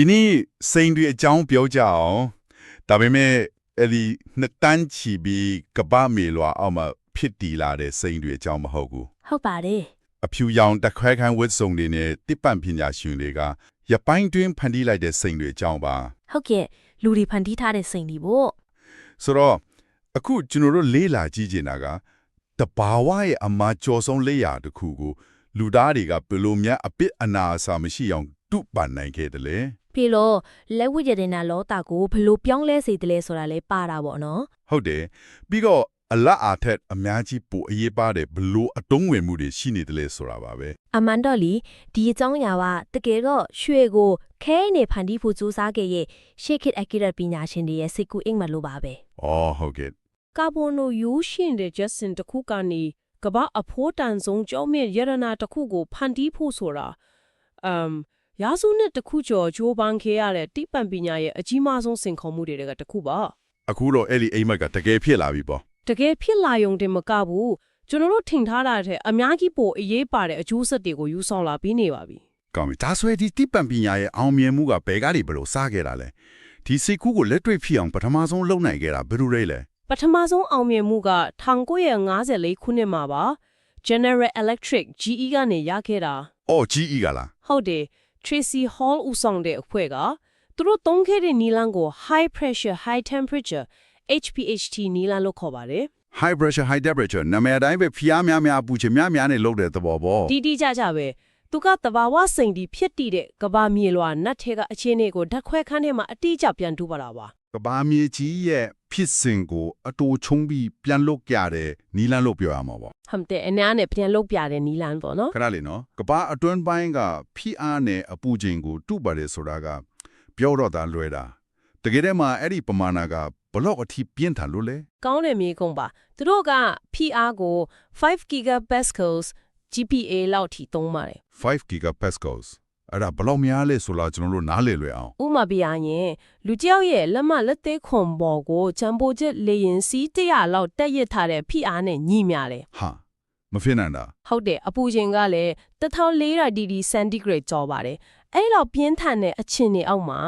ဒီနေ့စိန်တွေအကြောင်းပြောကြအောင်ဒါပေမဲ့အဲ့ဒီနှစ်တန်းချီပြီးကပ္ပမေလွာအောက်မှာဖြစ်တည်လာတဲ့စိန်တွေအကြောင်းမဟုတ်ဘူးဟုတ်ပါတယ်အဖြူရောင်တခွဲခန်းဝတ်စုံတွေနဲ့တစ်ပန့်ပညာရှင်တွေကရပိုင်းတွင်းဖန်တီးလိုက်တဲ့စိန်တွေအကြောင်းပါဟုတ်ကဲ့လူတွေဖန်တီးထားတဲ့စိန်ဒီပေါ့ဆိုတော့အခုကျွန်တော်တို့လေးလာကြည့်နေတာကတဘာဝရဲ့အမှားကြော်ဆုံးလေးရာတစ်ခုကိုလူသားတွေကဘယ်လိုများအပစ်အနာအဆာမရှိအောင် တုပန်နိုင်ခဲ့တယ်လေပြီးတော့လက်ဝိရဒနာလောတာကိုဘယ်လိုပြောင်းလဲစေတယ်လဲဆိုတာလဲပါတာပေါ့နော်ဟုတ်တယ်ပြီးတော့အလတ်အားထက်အများကြီးပိုအရေးပါတဲ့ဘလို့အတုံးဝင်မှုတွေရှိနေတယ်လေဆိုတာပါပဲအမန်တော့လီဒီအကြောင်းအရာကတကယ်တော့ရွှေကိုခဲနေဖန်တီးဖို့စူးစမ်းခဲ့ရဲ့ရှေ့ခစ်အကီရပညာရှင်တွေရဲ့စိတ်ကူအိမ်မလို့ပါပဲ။အော်ဟုတ်ကဲ့ကာဗွန်နိုယူရှင်တဲ့ဂျက်စင်တစ်ခုကနေကမ္ဘာအဖို့တန်ဆုံးကြောင်းမြင့်ရတနာတစ်ခုကိုဖန်တီးဖို့ဆိုတာအမ် ရာစုနှစ်တစ်ခုကျော်ဂျိုးပန်းခဲ့ရတဲ့တိပံပညာရဲ့အကြီးမားဆုံးစင်ခေါ်မှုတွေကတစ်ခုပါအခုတော့အဲ့ဒီအိမ်မက်ကတကယ်ဖြစ်လာပြီပေါ့တကယ်ဖြစ်လာယုံတင်မကဘူးကျွန်တော်တို့ထင်ထားတာတဲ့အများကြီးပိုအရေးပါတဲ့အကျိုးဆက်တွေကိုယူဆောင်လာပြီးနေပါပြီ။ကောင်းပြီ။ဒါဆိုရင်ဒီတိပံပညာရဲ့အောင်မြင်မှုကဘယ်ကနေဘယ်လိုစခဲ့တာလဲ။ဒီစိတ်ကူးကိုလက်တွေ့ဖြစ်အောင်ပထမဆုံးလုပ်နိုင်ခဲ့တာဘယ်လိုလဲလဲပထမဆုံးအောင်မြင်မှုက1954ခုနှစ်မှာပါ General Electric GE ကနေရခဲ့တာ။အော်ကြီးဤကလားဟုတ်တယ် Tracy Hall ဦးဆောင်တဲ့အဖွဲ့ကသူတို့သုံးခဲ့တဲ့နီလန်းကို high pressure high temperature HPHT နီလန်းလို့ခေါ်ပါတယ်။ high pressure high temperature နာမည်အတိုင်းပဲဖျားများများပူချင်များများနဲ့လုပ်တဲ့သဘောပေါ့တီတီကြကြပဲသူကတဘာဝစိန်ဒီဖြစ်တည်တဲ့ကဘာမြေလွာနတ်ထဲကအခြေအနေကိုဓာတ်ခွဲခန်းထဲမှာအတိအကျပြန်တူပါတာပါ။ ကဘာမြေကြီးရဲ့ဖြစ်စဉ်ကိုအတူချုံပြီးပြန်လုပ်ကြတဲ့နီလန်းလို့ပြောရမှာပေါ့ဟမ်တဲ့အနားနဲ့ပြန်လုတ်ပြတဲ့နီလန်းပေါ့နော်ခဏလေးနော်ကဘာအတွန်းပိုင်းကဖိအားနဲ့အပူချိန်ကိုတုပါတယ်ဆိုတာကပြောတော့တာလွယ်တာတကယ်တည်းမှာအဲ့ဒီပမာဏကဘလော့အထိပြင်းထန်လို့လေကောင်းတဲ့မြေကုန်းပါသူတို့က PR ကို5 gigapascals GPA လောက်ထိသုံးပါတယ်5 gigapascals အဲ့ဒါဘလော့များလဲဆိုတော့ကျွန်တော်တို့နားလည်လွယ်အောင်ဥမာပြရရင်လူကြောက်ရဲ့လက်မလက်သေးခွန်ပေါ်ကိုချမ်ပိုချက်လေရင်စီး100လောက်တက်ရစ်ထားတဲ့ PR နဲ့ညီမျှတယ်ဟာမဖြစ်နိုင်တာဟုတ်တယ်အပူချိန်ကလည်း1400ဒီဂရီစင်တီဂရိတ်ကျော်ပါတယ်အဲ့လောက်ပြင်းထန်တဲ့အချင်းတွေအောက်မှာ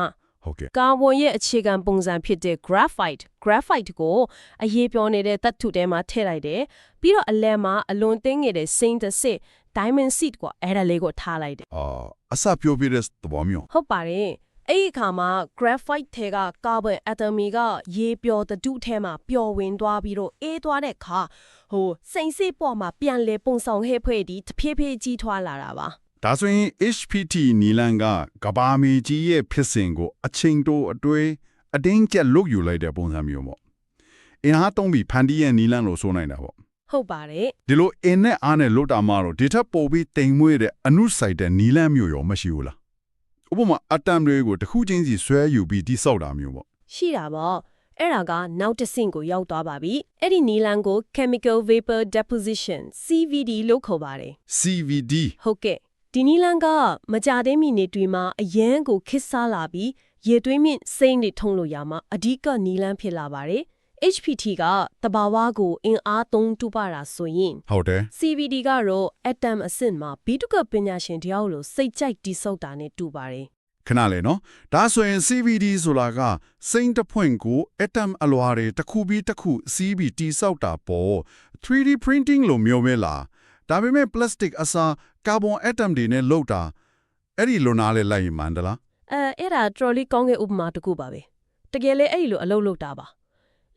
ဟုတ်ကဲ့ကာဗွန်ရဲ့အခြေခံပုံစံဖြစ်တဲ့ graphite graphite ကိုအရေးပြောနေတဲ့သတ္တုထဲမှာထည့်လိုက်တယ်ပြီးတော့အလဲမှာအလွန်သိငယ်တဲ့ zinc တစ်စစ် diamond seed ကိုအဲ့ဒါလေးကိုထားလိုက်တယ်အာ အစပြောပြတဲ့သဘောမျိုးဟုတ်ပါတယ်အဲ့ဒီအခါမှာ graphite ထဲက carbon atom ကရေပျော်သတ္တုထဲမှာပျော်ဝင်သွားပြီးတော့အေးသွားတဲ့အခါဟိုစိန်စစ်ပေါ်မှာပြန်လေပုံဆောင်ဟဲ့ဖွဲ့ဒီတဖြည်းဖြည်းကြီးထွားလာတာပါဒါဆိုရင် HPT နီလန်ကကဘာမီကြီးရဲ့ဖြစ်စဉ်ကိုအချိန်တိုအတွေ့အတင်းကျပ်လုတ်ယူလိုက်တဲ့ပုံစံမျိုးပေါ့အင်အားသုံးပြီးဖန်တီးရဲ့နီလန်လို့ဆိုနိုင်တာပေါ့ ဟုတ်ပါတယ်ဒီလိုအင်းနဲ့အားနဲ့လွတ်တာမှတော့ဒီထက်ပိုပြီးတိမ်မွေးတဲ့အနုဆိုင်တဲ့နီလန်းမျိုးရောမရှိဘူးလားဥပမာအတမ်တွေကိုတစ်ခုချင်းစီဆွဲယူပြီးတိဆောက်တာမျိုးပေါ့ရှိတာပေါ့အဲ့ဒါကနောက်တစ်ဆင့်ကိုရောက်သွားပါပြီအဲ့ဒီနီလန်ကို chemical vapor deposition CVD လို့ခေါ်ပါတယ် CVD ဟုတ်ကဲ့ဒီနီလန်ကမကြသေးမီနေတွေမှာအရန်ကိုခစ်စားလာပြီးရေသွေးမြင့်စိမ့်တွေထုံလို့ရမှာအဓိကနီလန်ဖြစ်လာပါတယ် HPT ကတဘာဝကိုအင်အားသုံးတူပါတာဆိုရင်ဟုတ်တယ် CVD ကတော့ atom အဆင့်မှာဘီတုကပညာရှင်တယောက်လိုစိတ်ကြိုက်တိဆောက်တာနဲ့တူပါတယ်ခဏလေနော်ဒါဆိုရင် CVD ဆိုတာကစိမ့်တစ်ဖွင့်ကို atom အလွာတွေတစ်ခုပြီးတစ်ခုစီးပြီးတိဆောက်တာပေါ့ 3D printing လို့မျိုးပဲလားဒါပေမဲ့ plastic အစား carbon atom တွေနဲ့လုပ်တာအဲ့ဒီလိုနားလဲလိုက်ရင်မှန်တလားအဲအဲ့ဒါ trolley ကောင်းတဲ့ဥပမာတစ်ခုပါပဲတကယ်လေအဲ့ဒီလိုအလုပ်လုပ်တာပါ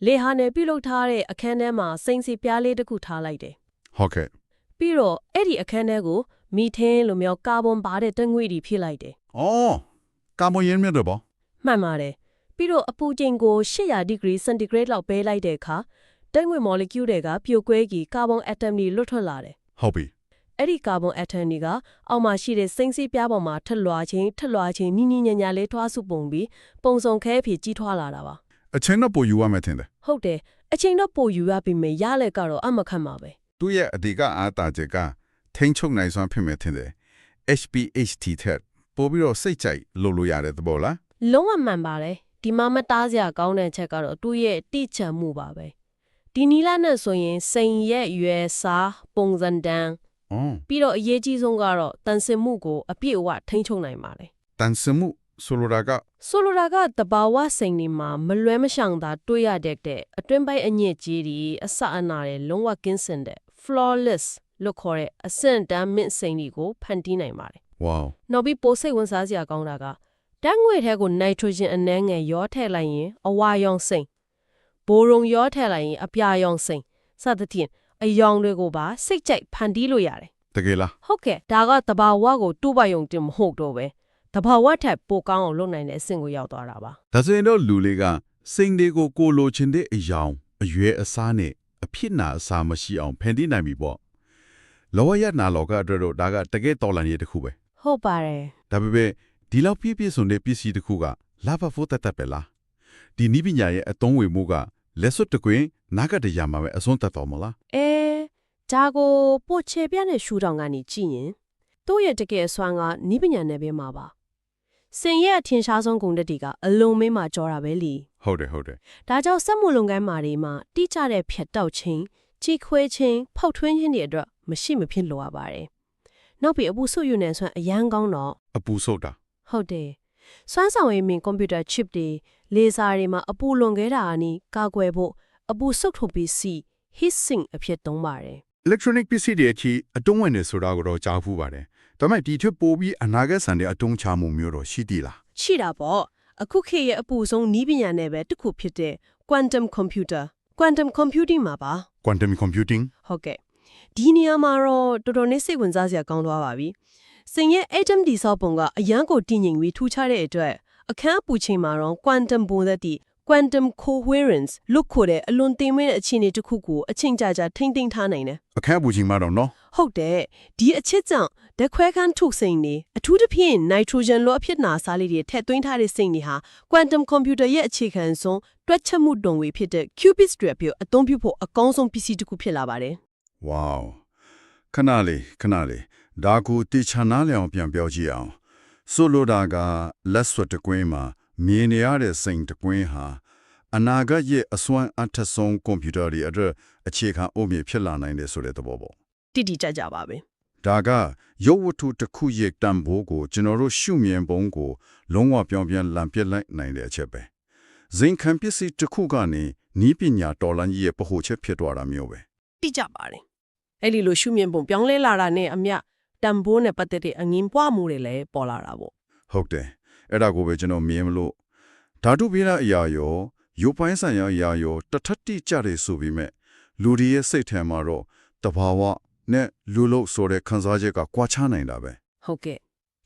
လေဟာနဲ့ပြုတ်လုပ်ထားတဲ့အခန်းထဲမှာစိမ့်စီပြားလေးတစ်ခုထားလိုက်တယ်ဟုတ်ကဲ့ပြီးတော့အဲ့ဒီအခန်းထဲကိုမီသင်းလိုမျိုးကာဗွန်ပါတဲ့တငွေ့တွေဖြည့်လိုက်တယ်အော်ကာမွန်ရင်းမြတ်တယ်ပေါ့မှန်ပါတယ်ပြီးတော့အပူချိန်ကို800ဒီဂရီစင်တီဂရိတ်လောက်ပဲလိုက်တဲ့အခါတငွေ့မော်လီကျူးတွေကပြိုကွဲပြီးကာဗွန်အက်တမ်တွေလွတ်ထွက်လာတယ်ဟုတ်ပြီအဲ့ဒီကာဗွန်အက်တမ်တွေကအောက်မှာရှိတဲ့စိမ့်စီပြားပေါ်မှာထက်လွှာချင်းထက်လွှာချင်းနီးနီးညာညာလေးထွားစုပုံပြီးပုံစုံခဲအဖြစ်ကြီးထွားလာတာပါ အချင်းတော့ပိုယူရမယ်ထင်တယ်ဟုတ်တယ်အချိန်တော့ပိုယူရပြီမယ်ရလက်ကတော့အမခတ်မှာပဲသူ့ရဲ့အဓိကအားတာချက်ကထိန်းချုပ်နိုင်စွမ်းဖြစ်မယ်ထင်တယ် HPHT ထက်ပိုပြီးတော့စိတ်ကြိုက်လုပ်လို့ရတဲ့သဘောလားလုံးဝမှန်ပါတယ်ဒီမှာမတားစရာကောင်းတဲ့ချက်ကတော့သူ့ရဲ့တိချံမှုပါပဲဒီနီလာနဲ့ဆိုရင်စိန်ရဲ့ရွယ်စားပုံစံတန်းအော်ပြီးတော့အရေးကြီးဆုံးကတော့တန်စင်မှုကိုအပြည့်အဝထိန်းချုပ်နိုင်ပါတယ်တန်စမှု ဆိုလိုတာကဆိုလိုတာကတဘာဝစိန်ဒီမှာမလွဲမရှောင်သာတွေးရတဲ့တဲ့အတွင်းပိုင်းအညစ်အကြေးတွေအစအနာတွေလုံးဝကင်းစင်တဲ့ flawless လို့ခေါ်တဲ့အဆင့်တန်းမင့်စိန်တွေကိုဖန်တီးနိုင်ပါတယ် wow နောက်ပြီးပိုစိတ်ဝင်စားစရာကောင်းတာကဓာတ်ငွေထဲကိုနိုက်ထရိုဂျင်အနည်းငယ်ရောထည့်လိုက်ရင်အဝါရောင်စိန်ဘိုရုံရောထည့်လိုက်ရင်အပြာရောင်စိန်စသဖြင့်အယောင်တွေကိုပါစိတ်ကြိုက်ဖန်တီးလို့ရတယ်တကယ်လားဟုတ်ကဲ့ဒါကတဘာဝကိုတူပါယုံတင်မဟုတ်တော့ပဲ တဘာဝထက်ပိုကောင်းအောင်လုပ်နိုင်တဲ့အဆင့်ကိုရောက်သွားတာပါဒါဆိုရင်တော့လူလေးကစိန်တွေကိုကိုလိုချင်တဲ့အယောင်အရွယ်အစားနဲ့အဖြစ်နာအစားမရှိအောင်ဖန်တီးနိုင်ပြီပေါ့လောရနာလောကအတွက်တော့ဒါကတကယ်တော်လန်ရေးတစ်ခုပဲဟုတ်ပါတယ်ဒါပေမဲ့ဒီလောက်ပြည့်ပြည့်စုံတဲ့ပစ္စည်းတစ်ခုကလာဖဖို့တတ်တတ်ပဲလားဒီနိပညာရဲ့အသုံးဝင်မှုကလက်စွပ်တကွင်းနာကတရမှာပဲအစွန်းတတ်တော်မလားအဲဂျာကိုပို့ချေပြတဲ့ရှူတောင်ကနေကြည့်ရင်သူ့ရဲ့တကယ်အစွမ်းကနိပညာနယ်ပယ်မှာပါ စင်ရဲ့အထင်ရှားဆုံးဂုဏ်တက်တီကအလုံးမင်းမှာကြောတာပဲလीဟုတ်တယ်ဟုတ်တယ်ဒါကြောင့်စက်မှုလုပ်ငန်းမာတွေမှာတိကျတဲ့ဖြတ်တောက်ခြင်းကြီးခွဲခြင်းဖောက်ထွင်းခြင်းတွေအတွက်မရှိမဖြစ်လိုရပါတယ်နောက်ပြီးအပူဆွတ်ယူနေဆွမ်းအရန်ကောင်းတော့အပူဆုတ်တာဟုတ်တယ်စွမ်းဆောင်ရည်မင်ကွန်ပျူတာ chip တွေလေဆာတွေမှာအပူလွန်ခဲ့တာအနီးကာကွယ်ဖို့အပူဆုတ်ထုတ်ပြီးစီ heat sink အဖြစ်သုံးပါတယ် electronic ပစ္စည်းတွေအထိအတုံးဝင်နေဆိုတာကိုတော့ကြားဖူးပါတယ်ဒါပေမဲ့ဒီထက်ပိုပြီးအနာဂတ်ဆန်တဲ့အတုံးချမှုမျိုးတော့ရှိသေးလားရှိတာပေါ့အခုခေတ်ရဲ့အပူဆုံးနီးပညာနယ်ပဲတစ်ခုဖြစ်တဲ့ quantum computer quantum computing မှာပါ quantum computing ဟုတ်ကဲ့ဒီနေရာမှာတော့တော်တော်လေးစိတ်ဝင်စားစရာကောင်းသွားပါပြီစင်ရဲ့ atom ဒီဆောက်ပုံကအရန်ကိုတည်ငြိမ်ပြီးထူးခြားတဲ့အတွက်အခန်းအပူချိန်မှာတော့ quantum ဘုံသက်တည် quantum coherence လို့ခေါ်တဲ့အလွန်တင်မင်းတဲ့အခြေအနေတစ်ခုကိုအချိန်ကြာကြာထိမ့်သိမ်းထားနိုင်တယ်အခန်းပူချိန်မှာတော့နော်ဟုတ်တယ်ဒီအချစ်ကြောင့်ဓာတ်ခွဲခန်းထုတ်စိန်နေအထူးသဖြင့် nitrogen လို့အဖြစ်နာစားလေးတွေထည့်သွင်းထားတဲ့စိန်တွေဟာ quantum computer ရဲ့အခြေခံဆုံးတွက်ချက်မှုတုံတွေဖြစ်တဲ့ qubits တွေအပြည့်အသုံးပြုဖို့အကောင်းဆုံးပစ္စည်းတစ်ခုဖြစ်လာပါတယ် wow ခဏလေးခဏလေးဒါကိုတေချာနားလည်အောင်ပြန်ပြောကြည့်အောင်ဆိုလိုတာကလက်စွပ်တကွင်းမှာ မြင်နေရတဲ့စိန်တကွင်းဟာအနာဂတ်ရဲ့အစွမ်းအထက်ဆုံးကွန်ပျူတာတွေအတွက်အခြေခံအုတ်မြစ်ဖြစ်လာနိုင်တယ်ဆိုတဲ့သဘောပေါ့တိတိကျကျပါပဲဒါကရုပ်ဝတ္ထုတစ်ခုရဲ့တန်ဖိုးကိုကျွန်တော်တို့ရှုမြင်ပုံကိုလုံးဝပြောင်းပြန်လံပြစ်လိုက်နိုင်တဲ့အချက်ပဲဇင်ခံပစ္စည်းတစ်ခုကနေနီးပညာတော်လန်ကြီးရဲ့ပဟိုချက်ဖြစ်သွားတာမျိုးပဲတိကျပါတယ်အဲ့ဒီလိုရှုမြင်ပုံပြောင်းလဲလာတာနဲ့အမျှတန်ဖိုးနဲ့ပတ်သက်တဲ့အငင်းပွားမှုတွေလည်းပေါ်လာတာပေါ့ဟုတ်တယ် အဲ့ဒါကိုပဲကျွန်တော်မြင်မလို့ဓာတုပိရအရာရောရုပ်ပိုင်းဆိုင်ရာအရာရောတထက်တိကြတယ်ဆိုပြီးမဲ့လူတွေရဲ့စိတ်ထဲမှာတော့တဘာဝနဲ့လူလို့ဆိုတဲ့ခံစားချက်ကကွာခြားနိုင်တာပဲဟုတ်ကဲ့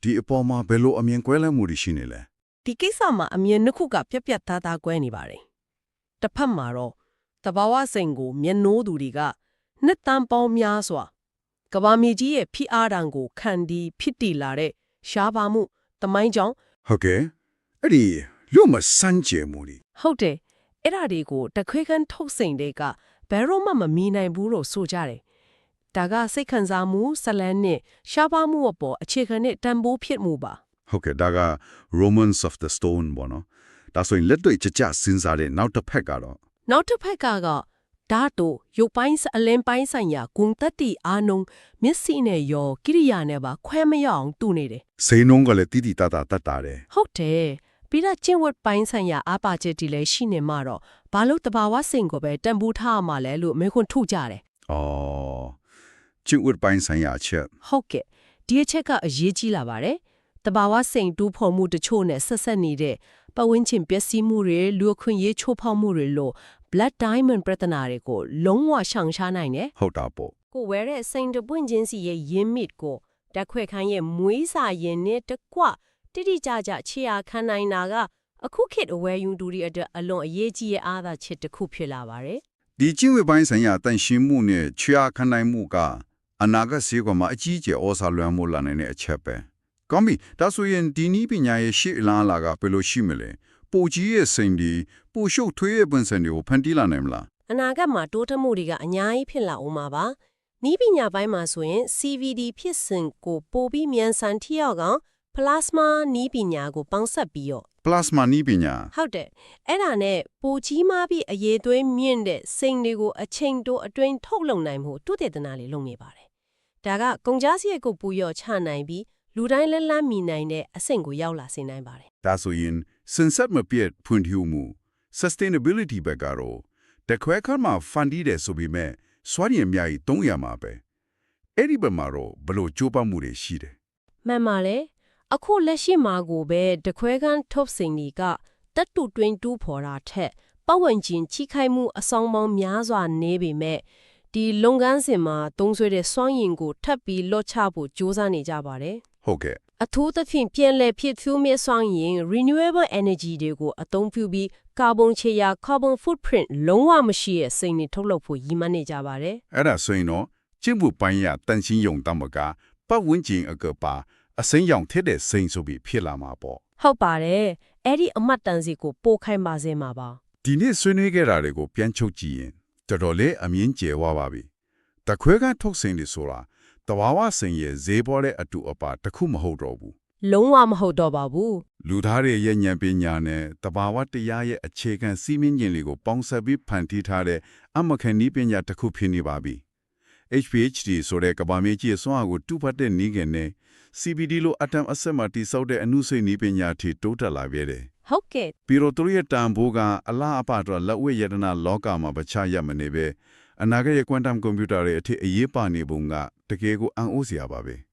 ဒီအပေါ်မှာဘယ်လိုအမြင်ကွဲလွဲမှုတွေရှိနေလဲဒီကိစ္စမှာအမြင်နှစ်ခုကပြက်ပြက်သားသားကွဲနေပါတယ်တစ်ဖက်မှာတော့တဘာဝစိန်ကိုမျက်နှိုးသူတွေကနှစ်တန်းပေါင်းများစွာကဘာမီကြီးရဲ့ဖိအားတံကိုခံဒီဖြစ်တည်လာတဲ့ရှားပါမှုတမိုင်းကြောင့် ဟုတ်ကဲ့အဲ့ဒီလူမစမ်းကြမှုတွေဟုတ်တယ်အဲ့ဒါတွေကိုတခွေခန်းထုတ်စိန်တွေကဘယ်တော့မှမမီနိုင်ဘူးလို့ဆိုကြတယ်ဒါကစိတ်ခံစားမှုဇလန်းနဲ့ရှားပါမှုအပေါ်အခြေခံတဲ့တန်ဖိုးဖြစ်မှုပါဟုတ်ကဲ့ဒါက Romans of the Stone ဘောနော်ဒါဆိုရင်လက်တွေ့ကြကြစဉ်းစားတဲ့နောက်တစ်ဖက်ကတော့နောက်တစ်ဖက်ကက ဓာတ်တို့ရုပ်ပိုင်းစအလင်းပိုင်းဆိုင်ရာဂုံတက်တီအာနုံမျက်စိနဲ့ရောကိရိယာနဲ့ပါခွဲမရအောင်တူနေတယ်စိန်နှုံးကလည်းတိတိတတ်တာတတ်တာတယ်ဟုတ်တယ်ပြီးတော့ကျင့်ဝတ်ပိုင်းဆိုင်ရာအားပါချက်တီလည်းရှိနေမှာတော့ဘာလို့တဘာဝစိန်ကိုပဲတန်ဖိုးထားရမှာလဲလို့မေခွန်းထုတ်ကြတယ်။အော်ကျင့်ဝတ်ပိုင်းဆိုင်ရာအချက်ဟုတ်ကဲ့ဒီအချက်ကအရေးကြီးလာပါတယ်တဘာဝစိန်တူးဖော်မှုတချို့နဲ့ဆက်ဆက်နေတဲ့ပတ်ဝန်းကျင်ပျက်စီးမှုတွေလူအခွင့်ရေးချိုးဖောက်မှုတွေလို့ blood diamond ပြဿနာတွေကိုလုံးဝရှောင်ရှားနိုင်တယ်ဟုတ်တာပေါ့ကိုဝဲတဲ့စိန်တပွင့်ချင်းစီရဲ့ရင်းမြစ်ကိုတက်ခွဲခိုင်းရဲ့မွေးစာရင်နဲ့တကွတိတိကျကျခြေရာခံနိုင်တာကအခုခေတ်အဝဲယူတူတွေအတွက်အလွန်အရေးကြီးရဲ့အားသာချက်တစ်ခုဖြစ်လာပါတယ်။ဒီကျင့်ဝတ်ပိုင်းဆိုင်ရာတန်ရှင်းမှုနဲ့ချွာခနိုင်မှုကအနာဂတ်ဈေးကွက်မှာအကြီးကျယ်ဩဇာလွှမ်းမိုးလာနိုင်တဲ့အချက်ပဲ။ကောင်းပြီဒါဆိုရင်ဒီနီးပညာရဲ့ရှေ့အလားအလာကဘယ်လိုရှိမလဲ။ ပိုကြီးရဲ့စိန်ဒီပိုရှုပ်ထွေးရဲ့ပွင့်စံတွေကိုဖန်တီးလာနိုင်မလားအနာဂတ်မှာတိုးတက်မှုတွေကအများကြီးဖြစ်လာအောင်ပါပါနီးပညာပိုင်းမှာဆိုရင် CVD ဖြစ်စဉ်ကိုပိုပြီးမြန်ဆန်ထိရောက်ကောင် plasma နီးပညာကိုပေါင်းစပ်ပြီးတော့။ plasma နီးပညာဟုတ်တယ်အဲ့ဒါနဲ့ပိုကြီးမားပြီးအရေးသွေးမြင့်တဲ့စိန်တွေကိုအချိန်တိုအတွင်းထုတ်လုံနိုင်မှုတုတေသနာလေးလုပ်နေပါတယ်ဒါကကုန်ကြစရိတ်ကိုပူရော့ချနိုင်ပြီးလူတိုင်းလက်လန်းမီနိုင်တဲ့အဆင့်ကိုရောက်လာစေနိုင်ပါတယ်ဒါဆိုရင် စင်ဆက်မပြတ်ဖွံ့ဖြိုးမှု sustainability ဘက်ကတော့တခွဲခါမှာ fund တယ်ဆိုပေမဲ့စွမ်းရည်အများကြီး300မှာပဲအဲ့ဒီဘက်မှာတော့ဘလို့ကြိုးပမ်းမှုတွေရှိတယ်မှန်ပါလေအခုလက်ရှိမှာကိုပဲတခွဲခန်းထုတ်စင်ဒီကတက်တူတွင်တူးဖော်တာထက်ပတ်ဝန်းကျင်ချိခိုက်မှုအဆောင်ပေါင်းများစွာနေပေမဲ့ဒီလုပ်ငန်းစဉ်မှာသုံးဆွဲတဲ့စွမ်းရည်ကိုထပ်ပြီးလော့ချဖို့ကြိုးစားနေကြပါတယ်ဟုတ်ကဲ့ အထူးသဖြင့်ပြန်လည်ဖြစ်ဖြိုးမြဲစွမ်းရည် renewable energy တွေကိုအသုံးပြုပြီးကာဗွန်ခြေရာ carbon footprint လုံးဝမရှိတဲ့စိန်တွေထုတ်လုပ်ဖို့ရည်မှန်းနေကြပါတယ်အဲ့ဒါဆိုရင်တော့ကျင့်မှုပိုင်းရတန်ရှင်းယုံတမကပတ်ဝန်းကျင်အကပါအစိမ်းရောင်ထက်တဲ့စိန်ဆိုပြီးဖြစ်လာမှာပေါ့ဟုတ်ပါတယ်အဲ့ဒီအမတ်တန်စီကိုပို့ခိုင်းပါစေမှာပါဒီနေ့ဆွေးနွေးခဲ့တာတွေကိုပြန်ချုပ်ကြည့်ရင်တော်တော်လေးအမြင့်ကျယ်ဝပါပြီတခွဲကထုတ်စင်တွေဆိုတာ တဘာဝစင်ရဲ့ဈေးပေါ်တဲ့အတူအပါတစ်ခုမဟုတ်တော့ဘူးလုံးဝမဟုတ်တော့ပါဘူးလူသားတွေရဲ့ဉာဏ်ပညာနဲ့တဘာဝတရားရဲ့အခြေခံစီးမင်းကျင်တွေကိုပေါင်းစပ်ပြီးဖန်တီးထားတဲ့အမခဏီးပညာတစ်ခုဖြစ်နေပါပြီ HPHD ဆိုတဲ့ကမ္ဘာမြေကြီးအစွမ်းအကိုတူဖတ်တဲ့နည်းငယ်နဲ့ CBD လိုအတမ်အဆက်မတိစောက်တဲ့အမှုစိတ်နည်းပညာအထိတိုးတက်လာခဲ့တယ်ဟုတ်ကဲ့ပြီးတော့သူတို့ရဲ့တန်ဖိုးကအလားအပတော့လက်ဝဲယတနာလောကမှာပခြားရမနေပဲ အနာဂတ်ရဲ့ quantum computer တွေအထိအရေးပါနေပုံကတကယ်ကိုအံ့ဩစရာပါပဲ